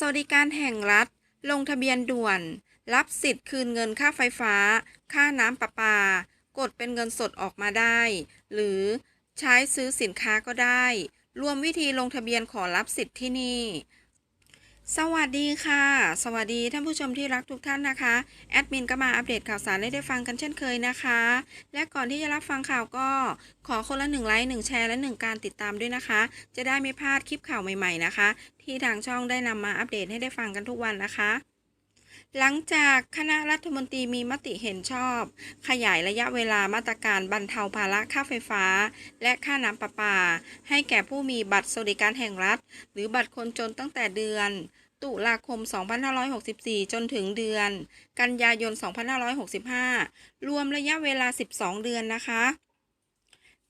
สวัสดิการแห่งรัฐ ลงทะเบียนด่วน รับสิทธิ์คืนเงินค่าไฟฟ้า ค่าน้ำประปา กดเป็นเงินสดออกมาได้ หรือใช้ซื้อสินค้าก็ได้ รวมวิธีลงทะเบียนขอรับสิทธิ์ที่นี่ สวัสดีค่ะ สวัสดีท่านผู้ชมที่รักทุกท่านนะคะ แอดมินก็มาอัปเดตข่าวสารให้ได้ฟังกันเช่นเคยนะคะ และก่อนที่จะรับฟังข่าวก็ขอคนละหนึ่งไลค์หนึ่งแชร์และหนึ่งการติดตามด้วยนะคะ จะได้ไม่พลาดคลิปข่าวใหม่ๆนะคะ ที่ทางช่องได้นำมาอัปเดตให้ได้ฟังกันทุกวันนะคะ หลังจากคณะรัฐมนตรีมีมติเห็นชอบ ขยายระยะเวลามาตรการบรรเทาภาระค่าไฟฟ้า และค่าน้ำประปา ให้แก่ผู้มีบัตรสวัสดิการแห่งรัฐ หรือบัตรคนจนตั้งแต่เดือน ตุลาคม 2564 จนถึงเดือน กันยายน 2565 รวมระยะเวลา 12 เดือนนะคะ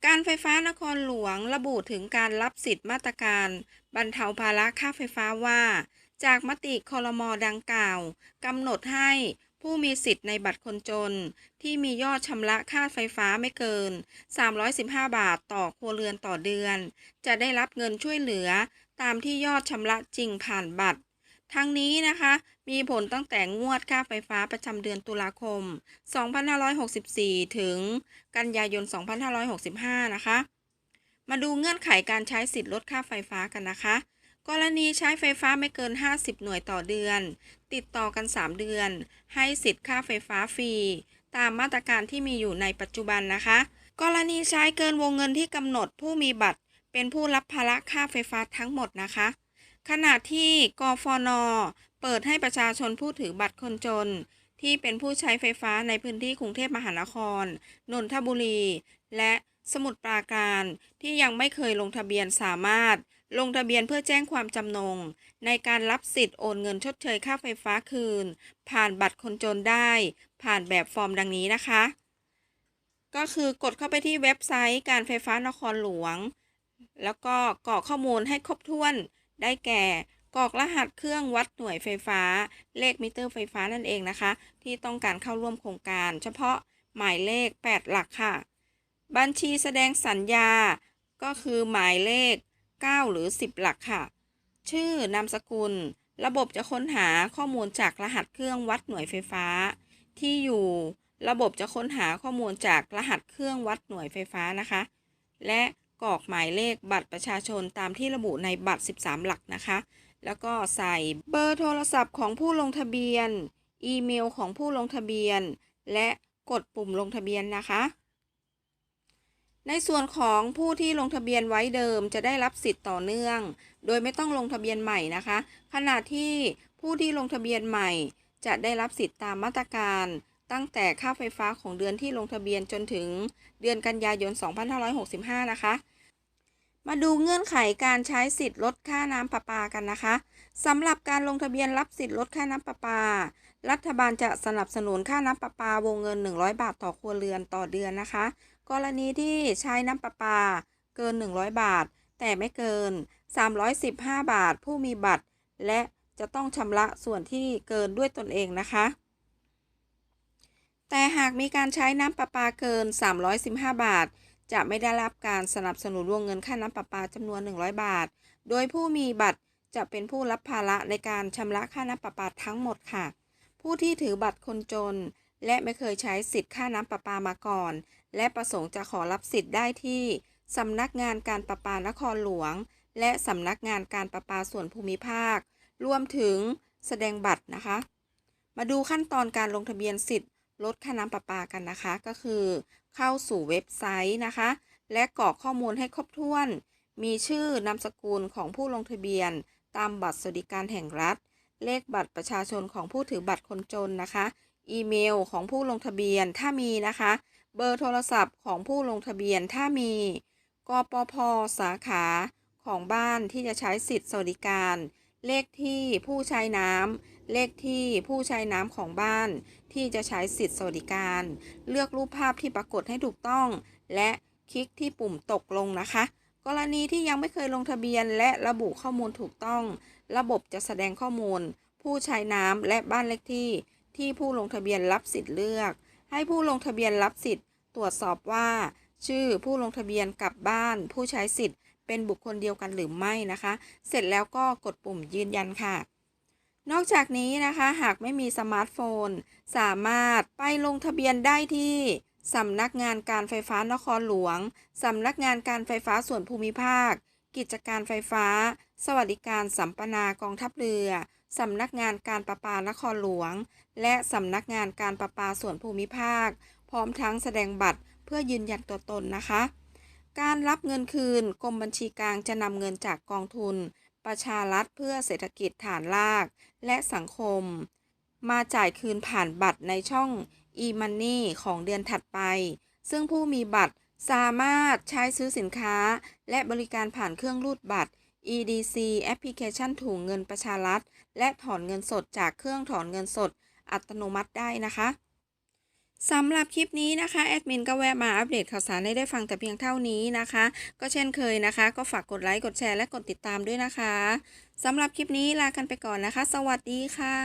การไฟฟ้านครหลวงระบุถึงการรับสิทธิ์มาตรการ บรรเทาภาระค่าไฟฟ้าว่า จากมติคอรมอดังกล่าวกำหนดให้ผู้มีสิทธิ์ในบัตรคนจน ที่มียอดชำระค่าไฟฟ้าไม่เกิน 315 บาทต่อครัวเรือนต่อเดือน จะได้รับเงินช่วยเหลือตามที่ยอดชำระจริงผ่านบัตร ทั้งนี้นะคะ มีผลตั้งแต่งวดค่าไฟฟ้าประจำเดือนตุลาคม 2564 ถึงกันยายน 2565 นะคะ มาดูเงื่อนไขการใช้สิทธิ์ลดค่าไฟฟ้ากันนะคะ กรณีใช้ไฟฟ้าไม่เกิน 50 หน่วยต่อเดือน ติดต่อกัน 3 เดือน ให้สิทธิ์ค่าไฟฟ้าฟรี ตามมาตรการที่มีอยู่ในปัจจุบันนะคะ กรณีใช้เกินวงเงินที่กำหนดผู้มีบัตร เป็นผู้รับภาระค่าไฟฟ้าทั้งหมดนะคะ ขณะที่กฟน เปิดให้ประชาชนผู้ถือบัตรคนจน ที่เป็นผู้ใช้ไฟฟ้าในพื้นที่กรุงเทพมหานคร นนทบุรี และสมุทรปราการที่ยังไม่เคยลงทะเบียนสามารถ ลงทะเบียนเพื่อแจ้งความจำนง ในการรับสิทธิ์โอนเงินชดเชยค่าไฟฟ้าคืน ผ่านบัตรคนจนได้ ผ่านแบบฟอร์มดังนี้นะคะ ก็คือกดเข้าไปที่เว็บไซต์การไฟฟ้านครหลวง แล้วก็กรอกข้อมูลให้ครบถ้วน ได้แก่กรอกรหัสเครื่องวัดหน่วยไฟฟ้า เลขมิเตอร์ไฟฟ้านั่นเองนะคะ ที่ต้องการเข้าร่วมโครงการ เฉพาะหมายเลข 8 หลักค่ะ บัญชีแสดงสัญญา ก็คือหมายเลข 9 หรือ 10 หลักค่ะ ชื่อนามสกุล ระบบจะค้นหาข้อมูลจากรหัสเครื่องวัดหน่วยไฟฟ้า ที่อยู่ระบบจะค้นหาข้อมูลจากรหัสเครื่องวัดหน่วยไฟฟ้านะคะ และกรอกหมายเลขบัตรประชาชนตามที่ระบุในบัตร 13 หลักนะคะ แล้วก็ใส่เบอร์โทรศัพท์ของผู้ลงทะเบียน อีเมลของผู้ลงทะเบียน และกดปุ่มลงทะเบียนนะคะ ในส่วนของผู้ที่ลงทะเบียนไว้เดิมจะได้รับสิทธิ์ต่อเนื่อง โดยไม่ต้องลงทะเบียนใหม่นะคะ ขณะที่ผู้ที่ลงทะเบียนใหม่ จะได้รับสิทธิ์ตามมาตรการ ตั้งแต่ค่าไฟฟ้าของเดือนที่ลงทะเบียนจนถึงเดือนกันยายน 2565 นะคะ มาดูเงื่อนไขการใช้สิทธิ์ลดค่าน้ำประปากันนะคะสำหรับการลงทะเบียนรับสิทธิ์ลดค่าน้ำประปา รัฐบาลจะสนับสนุนค่าน้ำประปาวงเงิน 100 บาทต่อครัวเรือนต่อเดือนนะคะ กรณีที่ใช้น้ำประปาเกิน 100 บาท แต่ไม่เกิน 315 บาทผู้มีบัตร และจะต้องชำระส่วนที่เกินด้วยตนเองนะคะ แต่หากมีการใช้น้ำประปาเกิน 315 บาท จะไม่ได้รับการสนับสนุนวงเงินค่าน้ำประปาจำนวน 100 บาท โดยผู้มีบัตรจะเป็นผู้รับภาระในการชำระค่าน้ำประปาทั้งหมดค่ะ ผู้ที่ถือบัตรคนจน และไม่เคยใช้สิทธิ์ค่าน้ำประปามาก่อน และประสงค์จะขอรับสิทธิ์ได้ที่สำนักงานการประปานครหลวง และสำนักงานการประปาส่วนภูมิภาค รวมถึงแสดงบัตรนะคะ มาดูขั้นตอนการลงทะเบียนสิทธิ์ลดค่าน้ำประปากันนะคะ ก็คือ เข้าสู่เว็บไซต์นะคะ และกรอกข้อมูลให้ครบถ้วน มีชื่อนามสกุลของผู้ลงทะเบียน ตามบัตรสวัสดิการแห่งรัฐ เลขบัตรประชาชนของผู้ถือบัตรคนจนนะคะ อีเมลของผู้ลงทะเบียนถ้ามีนะคะ เบอร์โทรศัพท์ของผู้ลงทะเบียนถ้ามีกปพสาขาของบ้านที่จะใช้สิทธิ์สวัสดิการ เลขที่ผู้ใช้น้ำเลขที่ผู้ใช้น้ำของบ้าน ที่จะใช้สิทธิ์สวัสดิการ เลือกรูปภาพที่ปรากฏให้ถูกต้อง และคลิกที่ปุ่มตกลงนะคะ กรณีที่ยังไม่เคยลงทะเบียนและระบุข้อมูลถูกต้อง ระบบจะแสดงข้อมูล ผู้ใช้น้ำและบ้านเลขที่ ที่ผู้ลงทะเบียนรับสิทธิ์เลือก ให้ผู้ลงทะเบียนรับสิทธิ์ตรวจสอบว่า ชื่อผู้ลงทะเบียนกับบ้าน ผู้ใช้สิทธิ์เป็นบุคคลเดียวกันหรือไม่นะคะ เสร็จแล้วก็กดปุ่มยืนยันค่ะ นอกจากนี้นะคะหากไม่มีสมาร์ทโฟน สามารถไปลงทะเบียนได้ที่สำนักงานการไฟฟ้านครหลวง สำนักงานการไฟฟ้าส่วนภูมิภาค กิจการไฟฟ้า สวัสดิการสัมปนากองทัพเรือ สำนักงานการประปานครหลวง และสำนักงานการประปาส่วนภูมิภาค พร้อมทั้งแสดงบัตรเพื่อยืนยันตัวตนนะคะ การรับเงินคืนกรมบัญชีกลางจะนำเงินจากกองทุน ประชารัฐเพื่อเศรษฐกิจฐานราก และสังคม มาจ่ายคืนผ่านบัตรในช่อง e-money ของเดือนถัดไป ซึ่งผู้มีบัตรสามารถใช้ซื้อสินค้าและบริการผ่านเครื่องรูดบัตร EDC แอปพลิเคชันถุงเงินประชารัฐ และถอนเงินสดจากเครื่องถอนเงินสดอัตโนมัติได้นะคะสำหรับคลิปนี้นะคะแอดมินก็แวะมาอัปเดตข่าวสารให้ได้ฟังแต่เพียงเท่านี้นะคะ ก็เช่นเคยนะคะ ก็ฝากกดไลค์กดแชร์และกดติดตามด้วยนะคะสำหรับคลิปนี้ลากันไปก่อนนะคะ สวัสดีค่ะ